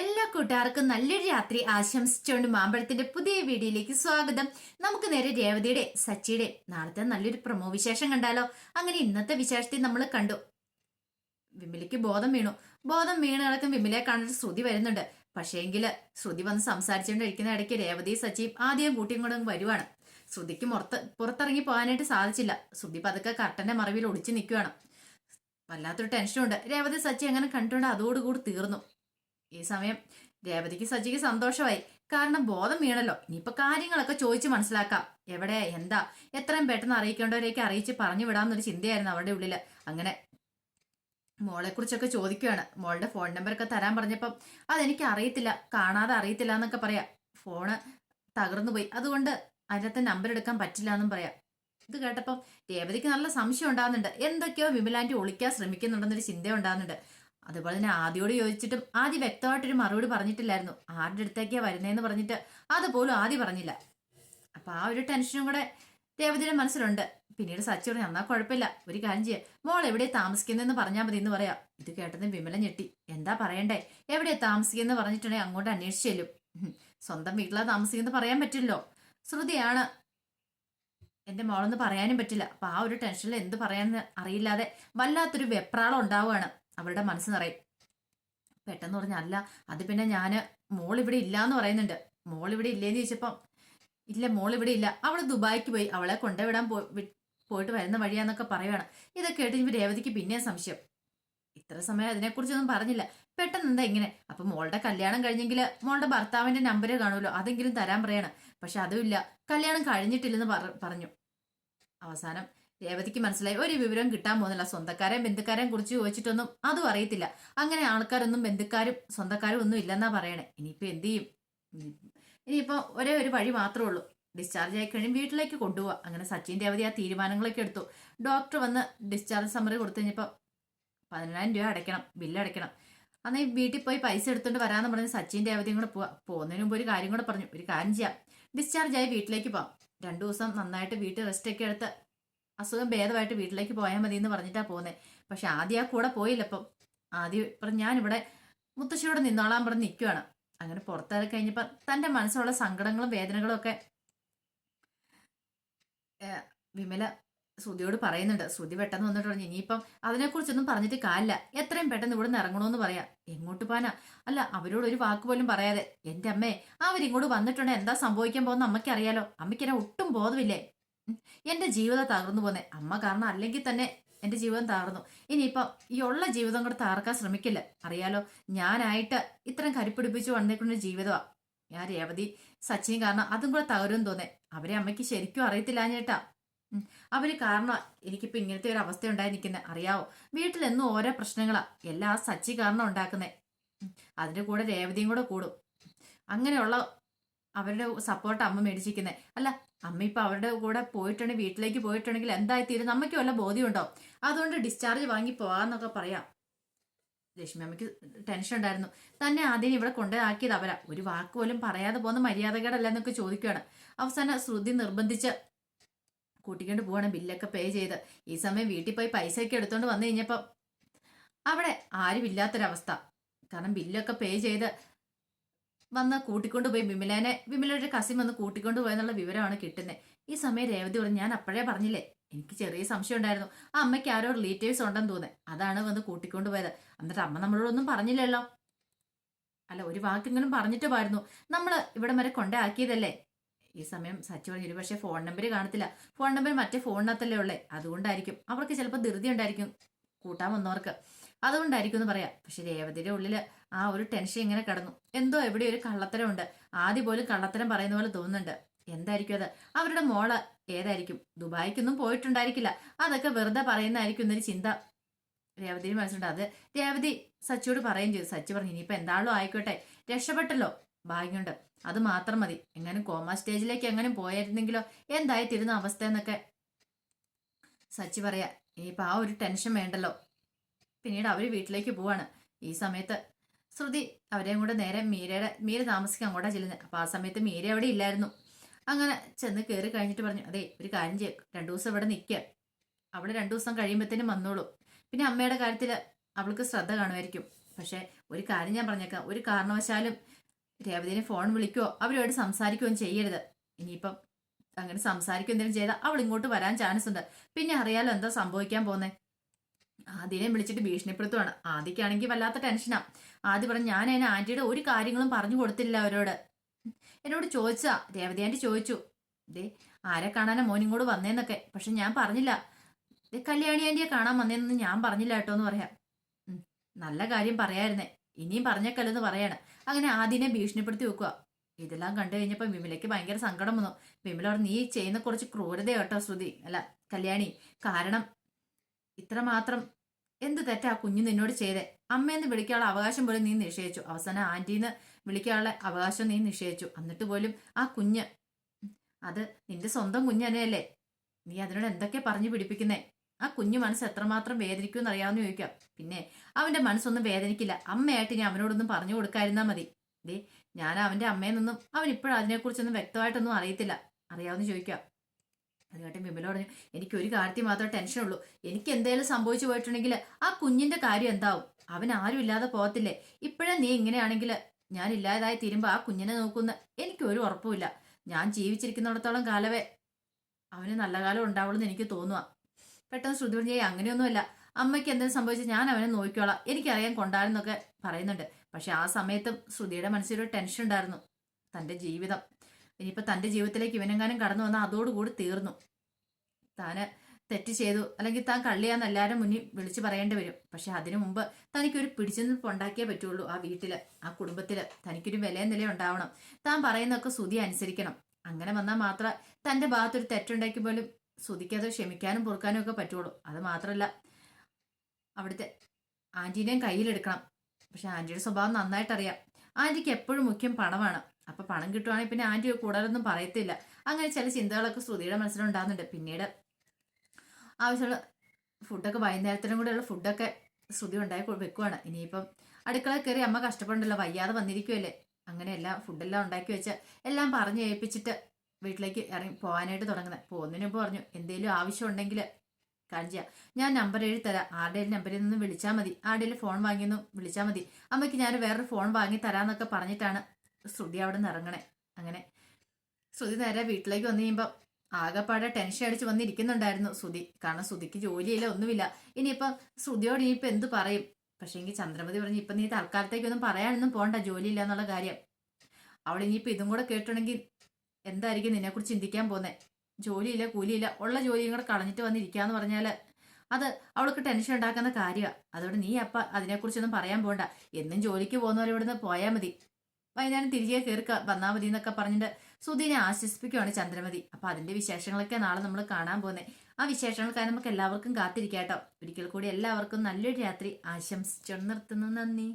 എല്ലാ കൂട്ടുകാർക്കും നല്ലൊരു രാത്രി ആശംസിച്ചുകൊണ്ട് മാമ്പഴത്തിന്റെ പുതിയ വീഡിയോയിലേക്ക് സ്വാഗതം. നമുക്ക് നേരെ രേവതിയുടെ സച്ചിയുടെ നാളത്തെ നല്ലൊരു പ്രമോ വിശേഷം കണ്ടാലോ? അങ്ങനെ ഇന്നത്തെ വിശേഷത്തെ നമ്മൾ കണ്ടു. വിമലയ്ക്ക് ബോധം വീണു. ബോധം വീണ് കിടക്കും വിമലയെ കാണാൻ ശ്രുതി വരുന്നുണ്ട്. പക്ഷേങ്കിൽ ശ്രുതി വന്ന് സംസാരിച്ചുകൊണ്ടിരിക്കുന്ന ഇടയ്ക്ക് രേവതി സച്ചിയും ആദ്യം കൂട്ടിയും കൂടെ വരുവാണ്. ശ്രുതിക്ക് പുറത്ത് പുറത്തിറങ്ങി പോകാനായിട്ട് സാധിച്ചില്ല. ശ്രുതി പതുക്കെ കർട്ടന്റെ മറവിൽ ഒളിച്ചു നിൽക്കുകയാണ്. വല്ലാത്തൊരു ടെൻഷനുണ്ട്. രേവതി സച്ചി അങ്ങനെ കണ്ടുകൊണ്ട് അതോടുകൂടി തീർന്നു. ഈ സമയം രേവതിക്ക് സജിക്ക് സന്തോഷമായി. കാരണം ബോധം വീണല്ലോ. ഇനിയിപ്പോ കാര്യങ്ങളൊക്കെ ചോദിച്ച് മനസ്സിലാക്കാം. എവിടെ എന്താ എത്രയും പെട്ടെന്ന് അറിയിക്കേണ്ടവരേക്ക് അറിയിച്ച് പറഞ്ഞു വിടാമെന്നൊരു ചിന്തയായിരുന്നു അവരുടെ ഉള്ളിൽ. അങ്ങനെ മോളെ കുറിച്ചൊക്കെ ചോദിക്കുകയാണ് മോളുടെ ഫോൺ നമ്പറൊക്കെ തരാൻ പറഞ്ഞപ്പം അതെനിക്ക് അറിയത്തില്ല കാണാതെ അറിയത്തില്ല എന്നൊക്കെ പറയാം. ഫോണ് തകർന്നു പോയി അതുകൊണ്ട് അതിനകത്ത് നമ്പർ എടുക്കാൻ പറ്റില്ല എന്നും പറയാം. ഇത് കേട്ടപ്പം രേവതിക്ക് നല്ല സംശയം ഉണ്ടാകുന്നുണ്ട് എന്തൊക്കെയോ വിമലാന്റി ഒളിക്കാൻ ശ്രമിക്കുന്നുണ്ടെന്നൊരു ചിന്ത ഉണ്ടാകുന്നുണ്ട് അതുപോലെ തന്നെ ആദ്യോട് ചോദിച്ചിട്ടും ആദ്യം വ്യക്തമായിട്ടൊരു മറുപടി പറഞ്ഞിട്ടില്ലായിരുന്നു. ആരുടെ അടുത്തേക്കാണ് വരുന്നതെന്ന് പറഞ്ഞിട്ട് അതുപോലും ആദ്യം പറഞ്ഞില്ല. അപ്പൊ ആ ഒരു ടെൻഷനും കൂടെ രേവതിയുടെ മനസ്സിലുണ്ട്. പിന്നീട് സച്ചി പറഞ്ഞു എന്നാ കുഴപ്പമില്ല. ഒരു കാര്യം ചെയ്യാം. മോൾ എവിടെ താമസിക്കുന്നതെന്ന് പറഞ്ഞാൽ മതി എന്ന് പറയാം. ഇത് കേട്ടതും വിമല ഞെട്ടി. എന്താ പറയണ്ടേ? എവിടെ താമസിക്കുന്നത് പറഞ്ഞിട്ടുണ്ടെങ്കിൽ അങ്ങോട്ട് അന്വേഷിച്ചു ചെല്ലും. സ്വന്തം വീട്ടിലാണ് താമസിക്കുന്നത് പറയാൻ പറ്റില്ലല്ലോ. ശ്രുതിയാണ് എന്റെ മോളൊന്ന് പറയാനും പറ്റില്ല. അപ്പൊ ആ ഒരു ടെൻഷനിൽ എന്ത് പറയാന്ന് അറിയില്ലാതെ വല്ലാത്തൊരു വെപ്രാളം ഉണ്ടാവുകയാണ്. അവളുടെ മനസ്സ് നിറയും. പെട്ടെന്ന് പറഞ്ഞ അല്ല അത് പിന്നെ ഞാൻ മോൾ ഇവിടെ ഇല്ല എന്ന് പറയുന്നുണ്ട്. മോൾ ഇവിടെ ഇല്ലേന്ന് ചോദിച്ചപ്പം ഇല്ല മോൾ ഇവിടെ ഇല്ല. അവൾ ദുബായിക്ക് പോയി. അവളെ കൊണ്ടുവിടാൻ പോയിട്ട് വരുന്ന വഴിയാന്നൊക്കെ പറയുവാണ്. ഇതൊക്കെ കേട്ട് ഇനി രേവതിക്ക് പിന്നെയും സംശയം. ഇത്ര സമയം അതിനെക്കുറിച്ചൊന്നും പറഞ്ഞില്ല. പെട്ടെന്ന് എന്താ ഇങ്ങനെ? അപ്പൊ മോളുടെ കല്യാണം കഴിഞ്ഞെങ്കിൽ മോളുടെ ഭർത്താവിന്റെ നമ്പർ കാണുമല്ലോ അതെങ്കിലും തരാൻ പറയാണ്. പക്ഷെ അതുമില്ല കല്യാണം കഴിഞ്ഞിട്ടില്ലെന്ന് പറഞ്ഞു. അവസാനം രേവതിക്ക് മനസ്സിലായി ഒരു വിവരം കിട്ടാൻ പോകുന്നില്ല. സ്വന്തക്കാരെയും ബന്ധുക്കാരെയും കുറിച്ച് ചോദിച്ചിട്ടൊന്നും അതും അറിയത്തില്ല. അങ്ങനെ ആൾക്കാരൊന്നും ബന്ധുക്കാരും സ്വന്തക്കാരും ഒന്നും ഇല്ലെന്നാ പറയണേ. ഇനിയിപ്പോ എന്ത് ചെയ്യും? ഇനി- ഇനിയിപ്പോ ഒരേ ഒരു വഴി മാത്രമേ ഉള്ളൂ. ഡിസ്ചാർജ് ആയി കഴിയും വീട്ടിലേക്ക് കൊണ്ടുപോവാ. അങ്ങനെ സച്ചിൻ രേവതി ആ തീരുമാനങ്ങളൊക്കെ എടുത്തു. ഡോക്ടർ വന്ന് ഡിസ്ചാർജ് സമ്മറി കൊടുത്തു കഴിഞ്ഞപ്പോ പതിനെണ്ണായിരം രൂപ അടയ്ക്കണം. ബില്ല് അടയ്ക്കണം. അന്ന് വീട്ടിൽ പോയി പൈസ എടുത്തുകൊണ്ട് വരാന്ന് പറഞ്ഞ് സച്ചിൻ രേവതിയും കൂടെ പോവാ. പോകുന്നതിന് മുമ്പ് ഒരു കാര്യം കൂടെ പറഞ്ഞു. ഒരു കാര്യം ചെയ്യാം. ഡിസ്ചാർജ് ആയി വീട്ടിലേക്ക് പോവാം. രണ്ടു ദിവസം നന്നായിട്ട് വീട്ടിൽ റെസ്റ്റ് ഒക്കെ എടുത്ത് അസുഖം ഭേദമായിട്ട് വീട്ടിലേക്ക് പോയാൽ മതി എന്ന് പറഞ്ഞിട്ടാ പോകുന്നത് പക്ഷെ ആദ്യം ആ കൂടെ പോയില്ല ഇപ്പം. ആദ്യം ഇപ്പം ഞാനിവിടെ മുത്തശ്ശിയോട് നിന്നോളാൻ പറഞ്ഞ് നിൽക്കുവാണ് അങ്ങനെ പുറത്തിറങ്ങി കഴിഞ്ഞപ്പോൾ തന്റെ മനസ്സിലുള്ള സങ്കടങ്ങളും വേദനകളും ഒക്കെ വിമല ശ്രുതിയോട് പറയുന്നുണ്ട്. ശ്രുതി പെട്ടെന്ന് വന്നിട്ട് പറഞ്ഞു ഇനിയിപ്പം അതിനെക്കുറിച്ചൊന്നും പറഞ്ഞിട്ട് കാലില്ല എത്രയും പെട്ടെന്ന് ഇവിടെ നിന്ന് ഇറങ്ങണമെന്ന് പറയാം. എങ്ങോട്ട് പോകാനാ? അല്ല അവരോട് ഒരു വാക്ക് പോലും പറയാതെ എന്റെ അമ്മേ അവരിങ്ങോട്ട് വന്നിട്ടുണ്ടെങ്കിൽ എന്താ സംഭവിക്കാൻ പോകുന്ന അമ്മയ്ക്കറിയാലോ. അമ്മയ്ക്കെന്നെ ഒട്ടും ബോധമില്ലേ? എന്റെ ജീവിതം തകർന്നു പോന്നെ. അമ്മ കാരണം അല്ലെങ്കിൽ തന്നെ എന്റെ ജീവിതം തകർന്നു. ഇനിയിപ്പം ഈ ഉള്ള ജീവിതം കൂടെ തകർക്കാൻ ശ്രമിക്കില്ല. അറിയാലോ ഞാനായിട്ട് ഇത്രയും കരിപ്പിടിപ്പിച്ചു വന്നേക്കുന്ന ജീവിതമാ ഞാൻ രേവതി സച്ചിൻ കാരണം അതും കൂടെ തകരും തോന്നേ. അവരെ അമ്മയ്ക്ക് ശരിക്കും അറിയത്തില്ല ചേട്ടാ അവർ കാരണം എനിക്കിപ്പോ ഇങ്ങനത്തെ ഒരു അവസ്ഥ ഉണ്ടായി നിൽക്കുന്നത് അറിയാവോ? വീട്ടിലെന്നും ഓരോ പ്രശ്നങ്ങളാ. എല്ലാം ആ സച്ചി കാരണം ഉണ്ടാക്കുന്നേ. അതിന്റെ കൂടെ രേവതിയും കൂടെ കൂടും. അങ്ങനെയുള്ള അവരുടെ സപ്പോർട്ട് അമ്മ മേടിച്ചിരിക്കുന്നത് അല്ല അമ്മ ഇപ്പൊ അവരുടെ കൂടെ പോയിട്ടുണ്ടെങ്കിൽ വീട്ടിലേക്ക് പോയിട്ടുണ്ടെങ്കിൽ എന്തായി തീരും? അമ്മയ്ക്ക് വല്ല ബോധ്യമുണ്ടോ? അതുകൊണ്ട് ഡിസ്ചാർജ് വാങ്ങി പോവാന്നൊക്കെ പറയാം. ലക്ഷ്മി അമ്മയ്ക്ക് ടെൻഷൻ ഉണ്ടായിരുന്നു. തന്നെ ആദ്യം ഇവിടെ കൊണ്ടുപോയാക്കിയത് അവരാ. ഒരു വാക്ക് പോലും പറയാതെ പോകുന്ന മര്യാദകേടല്ല എന്നൊക്കെ ചോദിക്കുകയാണ് അവസാനം ശ്രുതി നിർബന്ധിച്ച് കൂട്ടിക്കൊണ്ട് പോവാണ് ബില്ലൊക്കെ പേ ചെയ്ത്. ഈ സമയം വീട്ടിൽ പോയി പൈസ ഒക്കെ എടുത്തോണ്ട് വന്നു കഴിഞ്ഞപ്പോൾ അവിടെ ആരുമില്ലാത്തൊരവസ്ഥ. കാരണം ബില്ലൊക്കെ പേ ചെയ്ത് വന്ന് കൂട്ടിക്കൊണ്ടുപോയി. വിമലേനെ വിമലയുടെ കസിൻ വന്ന് കൂട്ടിക്കൊണ്ടു പോയെന്നുള്ള വിവരമാണ് കിട്ടുന്നത് ഈ സമയം രേവതി പറഞ്ഞു ഞാൻ അപ്പോഴേ പറഞ്ഞില്ലേ? എനിക്ക് ചെറിയ സംശയം ഉണ്ടായിരുന്നു. ആ അമ്മയ്ക്ക് ആരോ റിലേറ്റീവ്സ് ഉണ്ടെന്ന് തോന്നുന്നത് അതാണ് വന്ന് കൂട്ടിക്കൊണ്ടുപോയത്. എന്നിട്ട് അമ്മ നമ്മളോടൊന്നും പറഞ്ഞില്ലല്ലോ. അല്ല ഒരു വാക്കെങ്കിലും പറഞ്ഞിട്ട് പോയിരുന്നു നമ്മൾ ഇവിടെ വരെ കൊണ്ടാക്കിയതല്ലേ? ഈ സമയം സച്ചി പറഞ്ഞു ഒരു പക്ഷേ ഫോൺ നമ്പർ കാണത്തില്ല. ഫോൺ നമ്പർ മറ്റേ ഫോണിനകത്തല്ലേ ഉള്ളേ. അതുകൊണ്ടായിരിക്കും. അവർക്ക് ചിലപ്പോൾ ധൃതി ഉണ്ടായിരിക്കും. കൂട്ടാൻ വന്നവർക്ക്. അതുകൊണ്ടായിരിക്കും എന്ന് പറയാം. പക്ഷെ രേവതിയുടെ ഉള്ളിൽ ആ ഒരു ടെൻഷൻ ഇങ്ങനെ കടന്നു. എന്തോ എവിടെ ഒരു കള്ളത്തരം ഉണ്ട് ആദ്യം പോലും കള്ളത്തരം പറയുന്ന പോലെ തോന്നുന്നുണ്ട്. എന്തായിരിക്കും അത്? അവരുടെ മോൾ ഏതായിരിക്കും? ദുബായിക്കൊന്നും പോയിട്ടുണ്ടായിരിക്കില്ല. അതൊക്കെ വെറുതെ പറയുന്നതായിരിക്കും എന്നൊരു ചിന്ത രേവതിയുടെ മനസ്സിലുണ്ട്. അത് രേവതി സച്ചിയോട് പറയുകയും ചെയ്തു. സച്ചി പറഞ്ഞു ഇനിയിപ്പോ എന്താണല്ലോ ആയിക്കോട്ടെ. രക്ഷപ്പെട്ടല്ലോ. ഭാഗ്യമുണ്ട്. അത് മാത്രം മതി. എങ്ങനെ കോമ സ്റ്റേജിലേക്ക് എങ്ങനെ പോയായിരുന്നെങ്കിലോ എന്തായി തീരുന്ന അവസ്ഥ എന്നൊക്കെ സച്ചി പറയാ. ഇനിയിപ്പോ ആ ഒരു ടെൻഷൻ വേണ്ടല്ലോ. പിന്നീട് അവർ വീട്ടിലേക്ക് പോവാണ്. ഈ സമയത്ത് ശ്രുതി അവരെയും കൂടെ നേരെ മീരയുടെ മീര താമസിക്കാൻ അങ്ങോട്ടാ ചെല്ലുന്നത് അപ്പൊ ആ സമയത്ത് മീര അവിടെ ഇല്ലായിരുന്നു. അങ്ങനെ ചെന്ന് കയറി കഴിഞ്ഞിട്ട് പറഞ്ഞു അതെ ഒരു കാര്യം ചെയ്യും. രണ്ടു ദിവസം ഇവിടെ നിൽക്കുക അവിടെ രണ്ടു ദിവസം കഴിയുമ്പോഴത്തേനും വന്നോളൂ. പിന്നെ അമ്മയുടെ കാര്യത്തിൽ അവൾക്ക് ശ്രദ്ധ കാണുമായിരിക്കും. പക്ഷെ ഒരു കാര്യം ഞാൻ പറഞ്ഞേക്കാം. ഒരു കാരണവശാലും രേവതിനെ ഫോൺ വിളിക്കുകയോ അവരോട് സംസാരിക്കുകയും ചെയ്യരുത്. ഇനിയിപ്പം അങ്ങനെ സംസാരിക്കുക എന്തെങ്കിലും ചെയ്താൽ അവൾ ഇങ്ങോട്ട് വരാൻ ചാൻസ് ഉണ്ട് പിന്നെ അറിയാലോ എന്താ സംഭവിക്കാൻ പോന്നെ ആദ്യനെ വിളിച്ചിട്ട് ഭീഷണിപ്പെടുത്തുവാണ്. ആദ്യക്കാണെങ്കിൽ വല്ലാത്ത ടെൻഷനാ. ആദ്യം പറഞ്ഞു ഞാൻ അതിന് ആന്റിയുടെ ഒരു കാര്യങ്ങളും പറഞ്ഞു കൊടുത്തില്ല അവരോട്. എന്നോട് ചോദിച്ചാ രേവതി ആന്റി ചോദിച്ചു ദേ ആരെ കാണാനാ മോനിങ്ങോട് വന്നേന്നൊക്കെ? പക്ഷെ ഞാൻ പറഞ്ഞില്ല. കല്യാണി ആന്റിയെ കാണാൻ വന്നേന്ന് ഞാൻ പറഞ്ഞില്ല കേട്ടോ എന്ന് പറയാം. നല്ല കാര്യം പറയായിരുന്നേ. ഇനിയും പറഞ്ഞേക്കല്ലെന്ന് പറയാണ്. അങ്ങനെ ആദ്യനെ ഭീഷണിപ്പെടുത്തി വെക്കുക ഇതെല്ലാം കണ്ടു കഴിഞ്ഞപ്പോൾ വിമലയ്ക്ക് ഭയങ്കര സങ്കടം വന്നു. വിമല പറഞ്ഞു നീ ചെയ്യുന്ന കുറച്ച് ക്രൂരത കേട്ടോ ശ്രുതി. അല്ല കല്യാണി കാരണം ഇത്രമാത്രം എന്ത് തെറ്റാ കുഞ്ഞു നിന്നോട് ചെയ്തേ? അമ്മയെന്ന് വിളിക്കാനുള്ള അവകാശം പോലും നീ നിഷേധിച്ചു. അവസാനം ആന്റീന്ന് വിളിക്കാനുള്ള അവകാശം നീ നിഷേധിച്ചു. എന്നിട്ട് പോലും ആ കുഞ്ഞ് അത് നിന്റെ സ്വന്തം കുഞ്ഞ് തന്നെയല്ലേ? നീ അതിനോട് എന്തൊക്കെ പറഞ്ഞു പിടിപ്പിക്കുന്നേ? ആ കുഞ്ഞു മനസ്സ് എത്രമാത്രം വേദനിക്കുമെന്ന് അറിയാമെന്ന് ചോദിക്കാം. പിന്നെ അവന്റെ മനസ്സൊന്നും വേദനിക്കില്ല. അമ്മയായിട്ട് ഞാൻ അവനോടൊന്നും പറഞ്ഞു കൊടുക്കാതിരുന്നാ മതി. ദേ ഞാൻ അവന്റെ അമ്മയിൽ നിന്നും അവൻ ഇപ്പോഴും അതിനെക്കുറിച്ചൊന്നും വ്യക്തമായിട്ടൊന്നും അറിയത്തില്ല. അറിയാവുന്ന ചോദിക്കാം. അത് കേട്ട് വിമല പറഞ്ഞു എനിക്ക് ഒരു കാര്യത്തിൽ മാത്രമേ ടെൻഷനുള്ളൂ എനിക്ക് എന്തെങ്കിലും സംഭവിച്ചു പോയിട്ടുണ്ടെങ്കിൽ ആ കുഞ്ഞിന്റെ കാര്യം എന്താവും? അവൻ ആരും ഇല്ലാതെ പോകത്തില്ലേ? ഇപ്പോഴേ നീ ഇങ്ങനെയാണെങ്കിൽ ഞാൻ ഇല്ലാതായി തീരുമ്പോൾ ആ കുഞ്ഞിനെ നോക്കുന്ന. എനിക്ക് ഒരു ഉറപ്പുമില്ല ഞാൻ ജീവിച്ചിരിക്കുന്നിടത്തോളം കാലവേ അവന് നല്ല കാലം ഉണ്ടാവുള്ളൂ എന്ന് എനിക്ക് തോന്നുക പെട്ടെന്ന് ശ്രുതി പറഞ്ഞു "ഏയ് അങ്ങനെയൊന്നുമല്ല. അമ്മയ്ക്ക് എന്തെങ്കിലും സംഭവിച്ചാൽ ഞാൻ അവനെ നോക്കിക്കോളാം. എനിക്കറിയാൻ കൊണ്ടാരെന്നൊക്കെ പറയുന്നുണ്ട്. പക്ഷെ ആ സമയത്തും ശ്രുതിയുടെ മനസ്സിലൊരു ടെൻഷൻ ഉണ്ടായിരുന്നു. തന്റെ ജീവിതം ഇനിയിപ്പോൾ തന്റെ ജീവിതത്തിലേക്ക് ഇവനെങ്ങാനും കടന്നു വന്നാൽ അതോടുകൂടി തീർന്നു. താന് തെറ്റ് ചെയ്തു. അല്ലെങ്കിൽ താൻ കള്ളിയാന്ന് എല്ലാവരും മുന്നിൽ വിളിച്ചു പറയേണ്ടി വരും. പക്ഷെ അതിനു മുമ്പ് തനിക്കൊരു പിടിച്ചു നിൽപ്പ് ഉണ്ടാക്കിയേ പറ്റുള്ളൂ ആ വീട്ടിൽ ആ കുടുംബത്തിൽ. തനിക്കൊരു വിലയും നില ഉണ്ടാവണം. താൻ പറയുന്നതൊക്കെ ശ്രുതി അനുസരിക്കണം. അങ്ങനെ വന്നാൽ മാത്രമേ തന്റെ ഭാഗത്തൊരു തെറ്റുണ്ടാക്കി പോലും ശ്രുതിക്ക് അത് ക്ഷമിക്കാനും പൊറുക്കാനും ഒക്കെ പറ്റുള്ളൂ. അത് മാത്രമല്ല അവിടുത്തെ ആന്റീനെയും കയ്യിലെടുക്കണം. പക്ഷെ ആന്റിയുടെ സ്വഭാവം നന്നായിട്ടറിയാം. ആന്റിക്ക് എപ്പോഴും മുഖ്യം പണമാണ്. അപ്പൊ പണം കിട്ടുവാണെങ്കിൽ പിന്നെ ആന്റി കൂടുതലൊന്നും പറയത്തില്ല. അങ്ങനെ ചില ചിന്തകളൊക്കെ ശ്രുതിയുടെ മനസ്സിലുണ്ടാകുന്നുണ്ട്. പിന്നീട് ആവശ്യമുള്ള ഫുഡൊക്കെ വൈകുന്നേരത്തിനും കൂടെയുള്ള ഫുഡൊക്കെ ശ്രുതി ഉണ്ടായി വെക്കുവാണ്. ഇനിയിപ്പം അടുക്കള കയറി അമ്മ കഷ്ടപ്പെടണ്ടല്ലോ വയ്യാതെ വന്നിരിക്കുമല്ലേ അങ്ങനെ എല്ലാം ഫുഡെല്ലാം ഉണ്ടാക്കി വെച്ച് എല്ലാം പറഞ്ഞ് ഏൽപ്പിച്ചിട്ട് വീട്ടിലേക്ക് ഇറങ്ങി പോകാനായിട്ട് തുടങ്ങുന്നത് പോകുന്നതിന് മുമ്പ് പറഞ്ഞു എന്തെങ്കിലും ആവശ്യം ഉണ്ടെങ്കിൽ കാര്യം ഞാൻ നമ്പർ എഴുതി തരാം. ആരുടെയും നമ്പറിൽ നിന്ന് വിളിച്ചാൽ മതി. ആരുടെയും ഫോൺ വാങ്ങിയെന്നും വിളിച്ചാൽ മതി. അമ്മയ്ക്ക് ഞാൻ വേറൊരു ഫോൺ വാങ്ങി തരാമെന്നൊക്കെ പറഞ്ഞിട്ടാണ് ശ്രുതി അവിടെ നിന്ന് ഇറങ്ങണേ അങ്ങനെ ശ്രുതി നേരെ വീട്ടിലേക്ക് വന്നു കഴിയുമ്പോൾ ആകെപ്പാടെ ടെൻഷൻ അടിച്ച് വന്നിരിക്കുന്നുണ്ടായിരുന്നു ശ്രുതി. കാരണം ശ്രുതിക്ക് ജോലിയില്ല ഒന്നുമില്ല. ഇനിയിപ്പം ശ്രുതിയോട് ഇനിയിപ്പോൾ എന്ത് പറയും? പക്ഷേ എങ്കിൽ ചന്ദ്രമതി പറഞ്ഞു ഇപ്പം നീ തൽക്കാലത്തേക്കൊന്നും പറയാനൊന്നും പോണ്ട ജോലിയില്ല എന്നുള്ള കാര്യം. അവൾ ഇനിയിപ്പോൾ ഇതും കൂടെ കേട്ടുണ്ടെങ്കിൽ എന്തായിരിക്കും നിന്നെക്കുറിച്ച് ചിന്തിക്കാൻ പോകുന്നത് ജോലിയില്ല കൂലിയില്ല ഉള്ള ജോലിയും കൂടെ കളഞ്ഞിട്ട് വന്നിരിക്കാന്ന് പറഞ്ഞാൽ അത് അവൾക്ക് ടെൻഷൻ ഉണ്ടാക്കുന്ന കാര്യമാണ് അതുകൊണ്ട് നീ അപ്പ അതിനെക്കുറിച്ചൊന്നും പറയാൻ പോണ്ട. എന്നും ജോലിക്ക് പോകുന്നവർ ഇവിടുന്ന് പോയാൽ മതി. വൈകുന്നേരം തിരികെ കയറി വന്നാൽ മതി എന്നൊക്കെ പറഞ്ഞിട്ട് സുധീനെ ആശ്വസിപ്പിക്കുകയാണ് ചന്ദ്രമതി. അപ്പൊ അതിന്റെ വിശേഷങ്ങളൊക്കെ നാളെ നമ്മൾ കാണാൻ പോകുന്നത് ആ വിശേഷങ്ങൾക്കായി നമുക്ക് എല്ലാവർക്കും കാത്തിരിക്കാട്ടോ. ഒരിക്കൽ കൂടി എല്ലാവർക്കും നല്ലൊരു രാത്രി ആശംസിച്ചു നിർത്തുന്നു. നന്ദി.